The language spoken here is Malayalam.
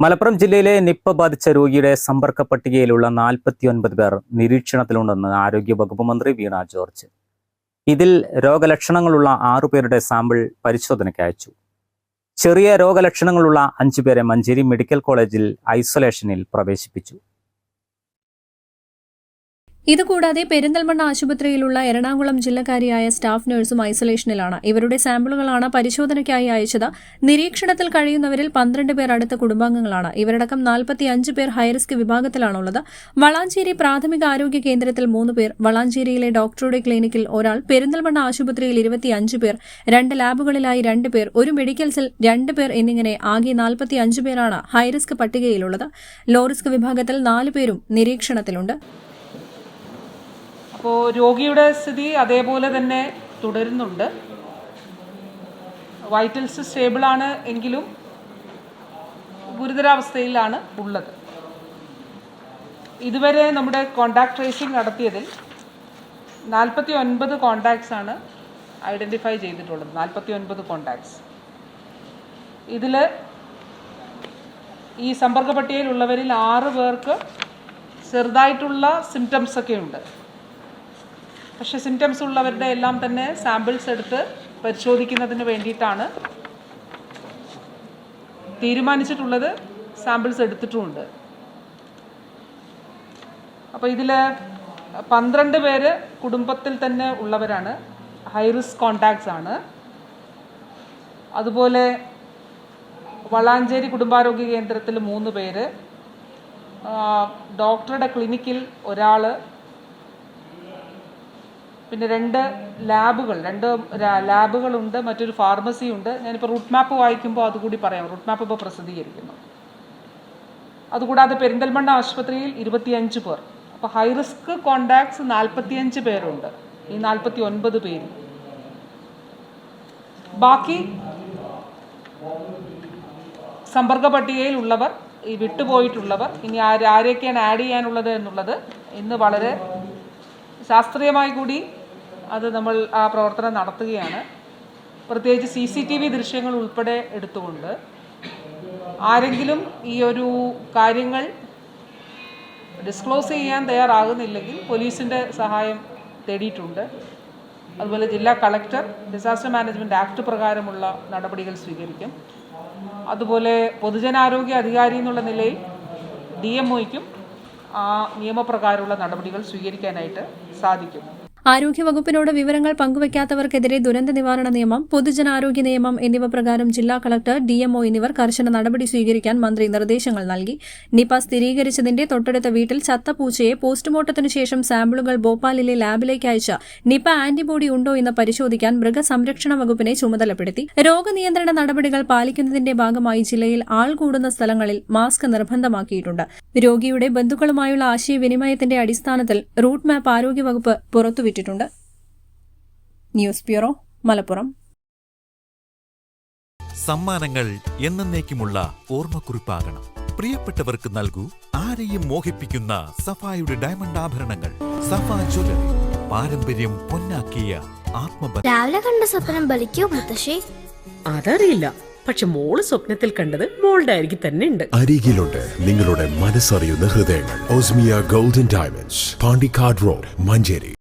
മലപ്പുറം ജില്ലയിലെ നിപ്പ ബാധിച്ച രോഗിയുടെ സമ്പർക്ക പട്ടികയിലുള്ള നാൽപ്പത്തിയൊൻപത് പേർ നിരീക്ഷണത്തിലുണ്ടെന്ന് ആരോഗ്യവകുപ്പ് മന്ത്രി വീണ ജോർജ്. ഇതിൽ രോഗലക്ഷണങ്ങളുള്ള ആറുപേരുടെ സാമ്പിൾ പരിശോധനയ്ക്ക് അയച്ചു. ചെറിയ രോഗലക്ഷണങ്ങളുള്ള അഞ്ചുപേരെ മഞ്ചേരി മെഡിക്കൽ കോളേജിൽ ഐസൊലേഷനിൽ പ്രവേശിപ്പിച്ചു. ഇതുകൂടാതെ പെരിന്തൽമണ്ണ ആശുപത്രിയിലുള്ള എറണാകുളം ജില്ലക്കാരിയായ സ്റ്റാഫ് നഴ്സും ഐസൊലേഷനിലാണ്. ഇവരുടെ സാമ്പിളുകളാണ് പരിശോധനയ്ക്കായി അയച്ചത്. നിരീക്ഷണത്തിൽ കഴിയുന്നവരിൽ പന്ത്രണ്ട് പേർ അടുത്ത കുടുംബാംഗങ്ങളാണ്. ഇവരടക്കം നാൽപ്പത്തിയഞ്ച് പേർ ഹൈറിസ്ക് വിഭാഗത്തിലാണുള്ളത്. വളാഞ്ചേരി പ്രാഥമിക ആരോഗ്യ കേന്ദ്രത്തിൽ മൂന്ന് പേർ വളാഞ്ചേരിയിലെ ഡോക്ടറുടെ ക്ലിനിക്കിൽ ഒരാൾ പെരിന്തൽമണ്ണ ആശുപത്രിയിൽ ഇരുപത്തിയഞ്ച് പേർ രണ്ട് ലാബുകളിലായി രണ്ട് പേർ ഒരു മെഡിക്കൽസിൽ രണ്ട് പേർ എന്നിങ്ങനെ ആകെ നാൽപ്പത്തിയഞ്ച് പേരാണ് ഹൈറിസ്ക് പട്ടികയിലുള്ളത്. ലോറിസ്ക് വിഭാഗത്തിൽ നാല് പേരും നിരീക്ഷണത്തിലുണ്ട്. അപ്പോൾ രോഗിയുടെ സ്ഥിതി അതേപോലെ തന്നെ തുടരുന്നുണ്ട്. വൈറ്റൽസ് സ്റ്റേബിളാണ് എങ്കിലും ഗുരുതരാവസ്ഥയിലാണ് ഉള്ളത്. ഇതുവരെ നമ്മുടെ കോണ്ടാക്ട് ട്രേസിംഗ് നടത്തിയതിൽ നാൽപ്പത്തി ഒൻപത് കോണ്ടാക്ട്സ് ആണ് ഐഡന്റിഫൈ ചെയ്തിട്ടുള്ളത്. നാൽപ്പത്തി ഒൻപത് കോണ്ടാക്ട്സ് ഇതിൽ ഈ സമ്പർക്ക പട്ടികയിലുള്ളവരിൽ ആറ് പേർക്ക് ചെറുതായിട്ടുള്ള സിംറ്റംസ് ഒക്കെ ഉണ്ട്. പക്ഷേ സിംറ്റംസ് ഉള്ളവരുടെ എല്ലാം തന്നെ സാമ്പിൾസ് എടുത്ത് പരിശോധിക്കുന്നതിന് വേണ്ടിയിട്ടാണ് തീരുമാനിച്ചിട്ടുള്ളത്. സാമ്പിൾസ് എടുത്തിട്ടുമുണ്ട്. അപ്പോൾ ഇതിൽ പന്ത്രണ്ട് പേര് കുടുംബത്തിൽ തന്നെ ഉള്ളവരാണ്. ഹൈ റിസ്ക് കോണ്ടാക്ട്സ് ആണ്. അതുപോലെ വളാഞ്ചേരി കുടുംബാരോഗ്യ കേന്ദ്രത്തിൽ മൂന്ന് പേര്. ഡോക്ടറുടെ ക്ലിനിക്കിൽ ഒരാൾ പിന്നെ രണ്ട് ലാബുകൾ രണ്ട് ലാബുകളുണ്ട് മറ്റൊരു ഫാർമസി ഉണ്ട്. ഞാനിപ്പോൾ റൂട്ട് മാപ്പ് വായിക്കുമ്പോൾ അതുകൂടി പറയാം. റൂട്ട് മാപ്പ് ഇപ്പോൾ പ്രസിദ്ധീകരിക്കുന്നു. അതുകൂടാതെ പെരിന്തൽമണ്ണ ആശുപത്രിയിൽ ഇരുപത്തിയഞ്ച് പേർ. അപ്പോൾ ഹൈ റിസ്ക് കോണ്ടാക്ട്സ് നാൽപ്പത്തിയഞ്ച് പേരുണ്ട്. ഈ നാൽപ്പത്തി ഒൻപത് പേര് ബാക്കി സമ്പർക്ക പട്ടികയിൽ ഉള്ളവർ ഈ വിട്ടുപോയിട്ടുള്ളവർ ഇനി ആര് ആരെയൊക്കെയാണ് ആഡ് ചെയ്യാനുള്ളത് എന്നുള്ളത് ഇന്ന് വളരെ ശാസ്ത്രീയമായി കൂടി അത് നമ്മൾ ആ പ്രവർത്തനം നടത്തുകയാണ്. പ്രത്യേകിച്ച് സി സി ടി വി ദൃശ്യങ്ങൾ ഉൾപ്പെടെ എടുത്തുകൊണ്ട് ആരെങ്കിലും ഈ ഒരു കാര്യങ്ങൾ ഡിസ്ക്ലോസ് ചെയ്യാൻ തയ്യാറാകുന്നില്ലെങ്കിൽ പോലീസിന്റെ സഹായം തേടിയിട്ടുണ്ട്. അതുപോലെ ജില്ലാ കളക്ടർ ഡിസാസ്റ്റർ മാനേജ്മെന്റ് ആക്ട് പ്രകാരമുള്ള നടപടികൾ സ്വീകരിക്കും. അതുപോലെ പൊതുജനാരോഗ്യ അധികാരി എന്നുള്ള നിലയിൽ ഡി എം ഒയ്ക്കും ആ നിയമപ്രകാരമുള്ള നടപടികൾ സ്വീകരിക്കാനായിട്ട് സാധിക്കും ആരോഗ്യവകുപ്പിനോട് വിവരങ്ങൾ പങ്കുവയ്ക്കാത്തവർക്കെതിരെ ദുരന്ത നിവാരണ നിയമം പൊതുജനാരോഗ്യ നിയമം എന്നിവ പ്രകാരം ജില്ലാ കളക്ടർ ഡിഎംഒ എന്നിവർ കർശന നടപടി സ്വീകരിക്കാൻ മന്ത്രി നിർദ്ദേശങ്ങൾ നൽകി. നിപ സ്ഥിരീകരിച്ചതിന്റെ തൊട്ടടുത്ത വീട്ടിൽ ചത്തപൂച്ചയെ പോസ്റ്റ്മോർട്ടത്തിനു ശേഷം സാമ്പിളുകൾ ഭോപ്പാലിലെ ലാബിലേക്ക് അയച്ച നിപ ആന്റിബോഡി ഉണ്ടോ എന്ന് പരിശോധിക്കാൻ മൃഗസംരക്ഷണ വകുപ്പിനെ ചുമതലപ്പെടുത്തി. രോഗനിയന്ത്രണ നടപടികൾ പാലിക്കുന്നതിന്റെ ഭാഗമായി ജില്ലയിൽ ആൾ കൂടുന്ന സ്ഥലങ്ങളിൽ മാസ്ക് നിർബന്ധമാക്കിയിട്ടുണ്ട്. രോഗിയുടെ ബന്ധുക്കളുമായുള്ള ആശയവിനിമയത്തിന്റെ അടിസ്ഥാനത്തിൽ റൂട്ട് മാപ്പ് ആരോഗ്യവകുപ്പ് പുറത്തുവിട്ടിട്ടുണ്ട് ന്യൂസ് ബ്യൂറോ മലപ്പുറം. സമ്മാനങ്ങൾ എന്നേക്കുമുള്ള ഓർമ്മക്കുറിപ്പാകണം. പ്രിയപ്പെട്ടവർക്ക് നൽകൂ ആരെയും മോഹിപ്പിക്കുന്ന സഫായുടെ ഡയമണ്ട് ആഭരണങ്ങൾ. സഫ ജ്വല പാരമ്പര്യം പൊന്നാക്കിയ ആത്മബന്ധം. രാവിലെ കണ്ട സ്വപ്നം ബലിക്കോ മുത്തശ്ശി? അതറിയില്ല. പക്ഷെ മോൾ സ്വപ്നത്തിൽ കണ്ടത് മോളുടെ അരികിൽ തന്നെ ഉണ്ട്. അരികിലുണ്ട് നിങ്ങളുടെ മനസ്സറിയുന്ന ഹൃദയങ്ങൾ. Osmia golden diamonds Pandikkad road Manjeri.